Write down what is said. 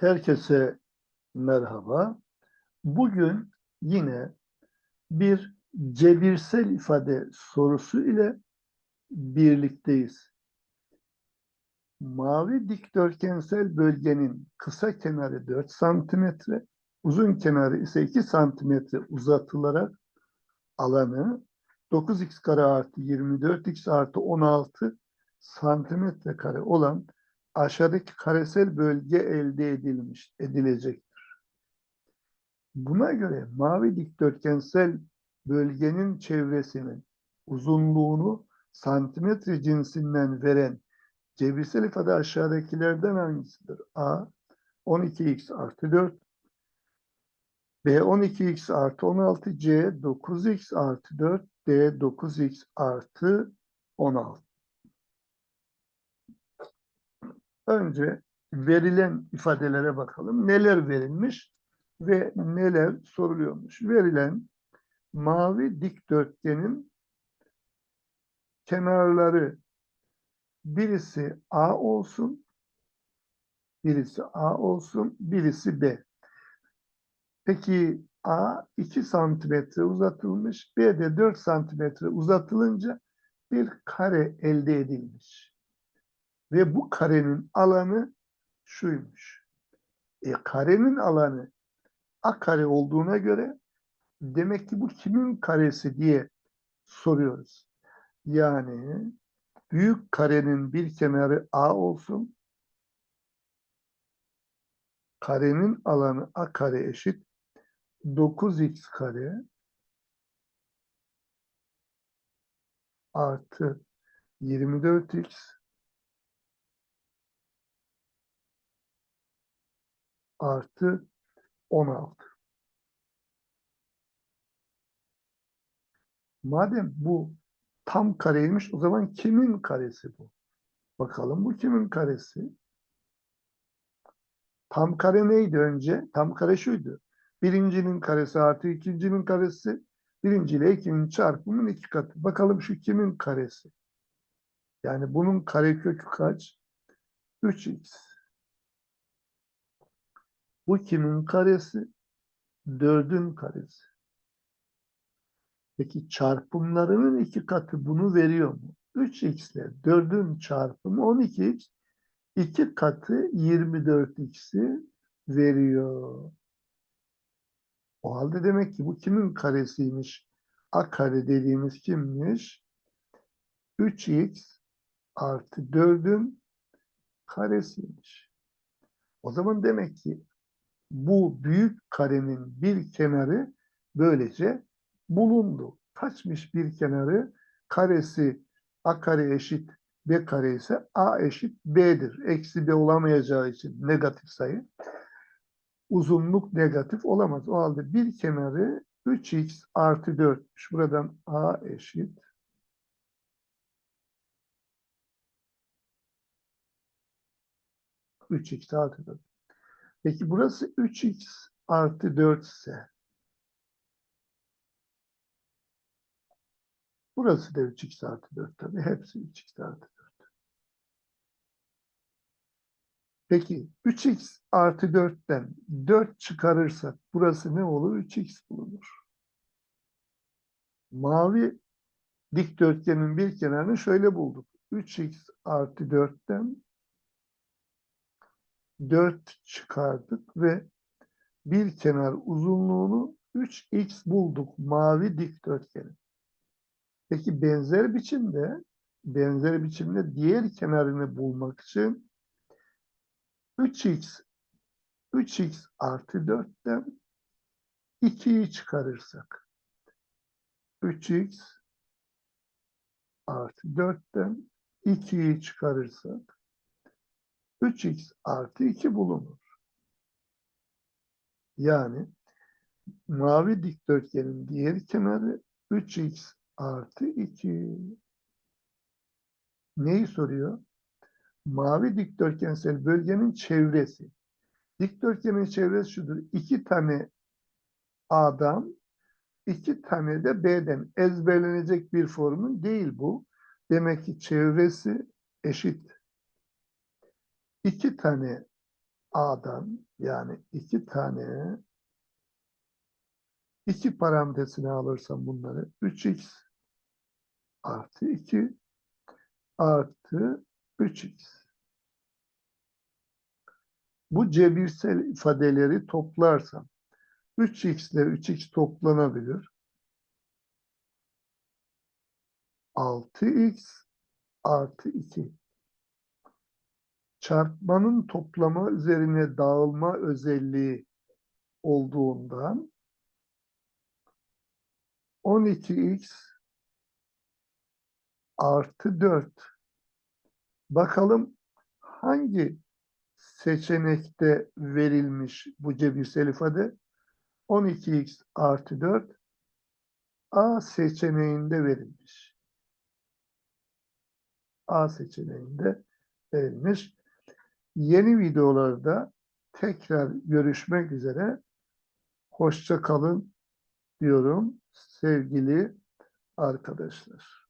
Herkese merhaba. Bugün yine bir cebirsel ifade sorusu ile birlikteyiz. Mavi dikdörtgensel bölgenin kısa kenarı 4 santimetre, uzun kenarı ise 2 santimetre uzatılarak alanı 9x kare artı 24x artı 16 santimetre kare olan aşağıdaki karesel bölge elde edilmiş, edilecektir. Buna göre mavi dikdörtgensel bölgenin çevresinin uzunluğunu santimetre cinsinden veren cebirsel ifade aşağıdakilerden hangisidir? A. 12x artı 4 B 12x artı 16 C 9x artı 4 D 9x artı 16 Önce verilen ifadelere bakalım. Neler verilmiş ve neler soruluyormuş. Verilen mavi dikdörtgenin kenarları birisi A olsun, birisi A olsun, birisi B. Peki A 2 santimetre uzatılmış, B de 4 santimetre uzatılınca bir kare elde edilmiş. Ve bu karenin alanı şuymuş. E, karenin alanı A kare olduğuna göre demek ki bu kimin karesi diye soruyoruz. Yani büyük karenin bir kenarı A olsun. Karenin alanı A kare eşit 9x kare artı 24x artı 16. Madem bu tam kareymiş o zaman kimin karesi bu? Bakalım bu kimin karesi? Tam kare neydi önce? Tam kare şuydu. Birincinin karesi artı ikincinin karesi birinci ile ikinin çarpımının iki katı. Bakalım şu kimin karesi? Yani bunun karekökü kaç? 3x. Bu kimin karesi? Dördün karesi. Peki çarpımlarının iki katı bunu veriyor mu? 3x ile 4'ün çarpımı 12x. iki katı 24x'i veriyor. O halde demek ki bu kimin karesiymiş? A kare dediğimiz kimmiş? 3x artı 4'ün karesiymiş. O zaman demek ki bu büyük karenin bir kenarı böylece bulundu. Kaçmış bir kenarı? Karesi a kare eşit b kare ise a eşit b'dir. Eksi b olamayacağı için negatif sayı. Uzunluk negatif olamaz. O halde bir kenarı 3x artı 4'müş. Buradan a eşit üç x artı 4. Peki burası 3x artı 4 ise burası da 3x artı 4 tabii. Hepsi 3x artı 4. Peki 3x artı 4'ten 4 çıkarırsak burası ne olur? 3x bulunur. Mavi dikdörtgenin bir kenarını şöyle bulduk. 3x artı 4'ten 4 çıkardık ve bir kenar uzunluğunu 3x bulduk mavi dikdörtgenin. Peki benzer biçimde benzer biçimde diğer kenarını bulmak için 3x 3x artı 4'ten 2'yi çıkarırsak 3x artı 4'ten 2'yi çıkarırsak 3x artı 2 bulunur. Yani mavi dikdörtgenin diğer kenarı 3x artı 2. Neyi soruyor? Mavi dikdörtgensel bölgenin çevresi. Dikdörtgenin çevresi şudur. İki tane A'dan, iki tane de B'den ezberlenecek bir formun değil bu. Demek ki çevresi eşit iki tane A'dan yani iki tane iki parantezine alırsam bunları 3x artı 2 artı 3x. Bu cebirsel ifadeleri toplarsam 3x ile 3x toplanabilir. 6x artı 2. Çarpmanın toplama üzerine dağılma özelliği olduğundan 12x artı 4. Bakalım hangi seçenekte verilmiş bu cebirsel ifade? 12x artı 4 A seçeneğinde verilmiş. A seçeneğinde verilmiş. Yeni videolarda tekrar görüşmek üzere. Hoşça kalın diyorum sevgili arkadaşlar.